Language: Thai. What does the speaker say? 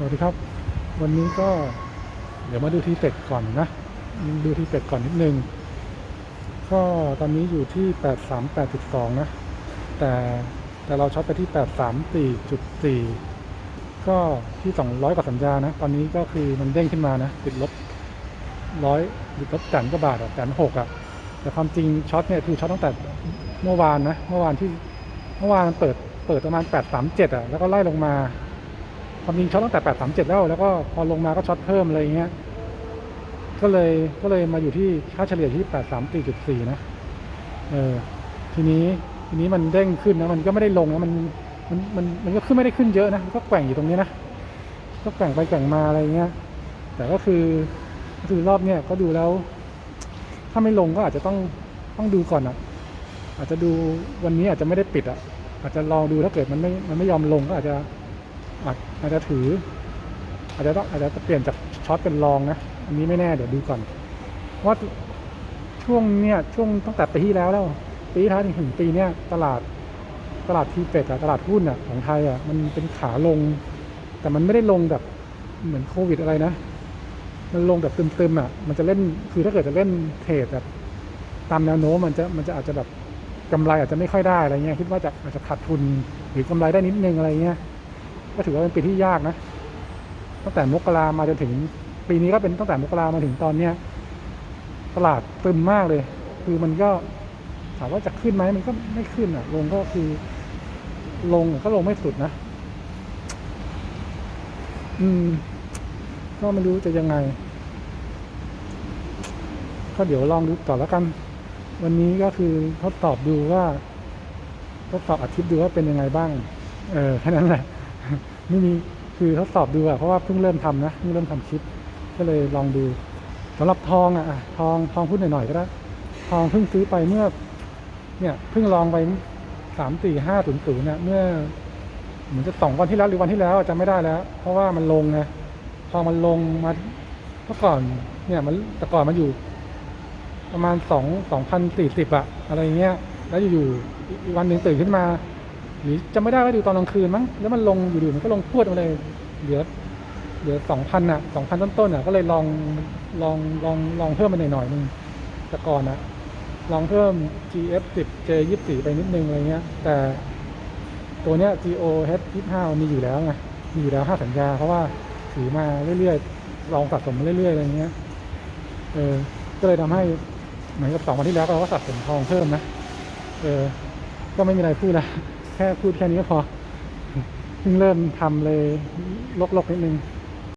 สวัสดีครับ วันนี้ก็เดี๋ยวมาดูที่เป็ดก่อนนะ ดูที่เป็ดก่อนนิดนึง ก็ตอนนี้อยู่ที่ 83.82 นะ แต่แต่เราช็อตไปที่ 834.4 ก็ที่ 200 กว่าสัญญานะ ตอนนี้ก็คือมันเด้งขึ้นมานะ ติดลบร้อยติดลบแสนกว่าบาทอะแสนหกอะ แต่ความจริงช็อตเนี่ยคือช็อตตั้งแต่เมื่อวานนะ เมื่อวานที่เมื่อวานมันเปิดเปิดประมาณ 837 อะ แล้วก็ไล่ลงมา ความจริงช็อตตั้งแต่837แล้ว แล้วก็พอลงมาก็ช็อตเพิ่มอะไรอย่างเงี้ย ก็เลยก็เลยมาอยู่ที่ค่าเฉลี่ยที่834.4นะ เออ ทีนี้ทีนี้มันเด้งขึ้นนะ มันก็ไม่ได้ลงนะมันมันมันมันก็ขึ้นไม่ได้ขึ้นเยอะนะก็แกว่งอยู่ตรงนี้นะก็แกว่งไปแกว่งมาอะไรเงี้ย แต่ก็คือก็คือรอบเนี้ยก็ดูแล้ว ถ้าไม่ลงก็อาจจะต้องต้องดูก่อนอะ อาจจะดูวันนี้อาจจะไม่ได้ปิดอะ อาจจะลองดูถ้าเกิดมันไม่มันไม่ยอมลงก็อาจจะ อาจจะถือ อาจจะต้องอาจจะเปลี่ยนจากช็อตเป็นลองนะ อันนี้ไม่แน่เดี๋ยวดูก่อนว่าช่วงเนี้ยช่วงตั้งแต่ปีที่แล้วแล้ว ปีที่แล้วถึงปีเนี้ยตลาดตลาดทีเป็ดอะตลาดหุ้นอะของไทยอะมันเป็นขาลง แต่มันไม่ได้ลงแบบเหมือนโควิดอะไรนะ มันลงแบบตึมๆอะมันจะเล่นคือถ้าเกิดจะเล่นเทรดแบบตามแนวโน้มมันจะมันจะอาจจะแบบกำไรอาจจะไม่ค่อยได้อะไรเงี้ยคิดว่าจะอาจจะขาดทุนหรือกำไรได้นิดนึงอะไรเงี้ย ก็ถือว่าเป็นปีที่ยากนะ ตั้งแต่มกรามาจนถึง ปีนี้ก็เป็นตั้งแต่มกรามาถึงตอนเนี้ยตลาดตึมมากเลย คือมันก็ถามว่าจะขึ้นไหมมันก็ไม่ขึ้นอะ ลงก็คือ ลงก็ลงไม่สุดนะ อืม ก็ไม่รู้จะยังไง ก็เดี๋ยวลองดูต่อแล้วกัน วันนี้ก็คือทดสอบดูว่าทดสอบอาทิตย์ดูว่าเป็นยังไงบ้าง เออแค่นั้นแหละ ไม่มีคือทดสอบดูอะเพราะว่าเพิ่งเริ่มทำนะเพิ่งเริ่มทำคลิป ก็เลยลองดูสำหรับทองอะทองทองพูดหน่อยๆก็ได้ทองเพิ่งซื้อไปเมื่อ เนี่ยเพิ่งลองไปสามสี่ห้าศูนย์ศูนย์เนี่ยเมื่อเหมือนจะสองวันที่แล้วหรือวันที่แล้วจำไม่ได้แล้ว เพราะว่ามันลงไงทองมันลงมาเมื่อก่อน เนี่ยมันแต่ก่อนมันอยู่ ประมาณสองสองพันสี่สิบอะอะไรเงี้ย แล้วอยู่ๆอีกวันหนึ่งตื่นขึ้นมา หรือจะไม่ได้ว่าดูตอนกลางคืนมั้งแล้วมันลงอยู่ๆมันก็ลงพวดมาเลยเหลือเหลือสองพันอะสองพันต้นๆอะก็เลยลองลองลองลองเพิ่มมาหน่อยๆนึงแต่ก่อนอะลองเพิ่ม GF 10 J 24ไปนิดนึงอะไรเงี้ย แต่ตัวเนี้ย GOH 25มันมีอยู่แล้วไงมีอยู่แล้วห้าสัญญา เพราะว่าถือมาเรื่อยๆลองสะสมมาเรื่อยๆอะไรเงี้ยเออก็เลยทำให้เหมือนกับสองวันที่แล้วเราก็สะสมทองเพิ่มนะเออก็ไม่มีอะไรพูดละ แค่พูดแค่นี้ก็พอเพิ่งเริ่มทำเลยลกๆนิดนึง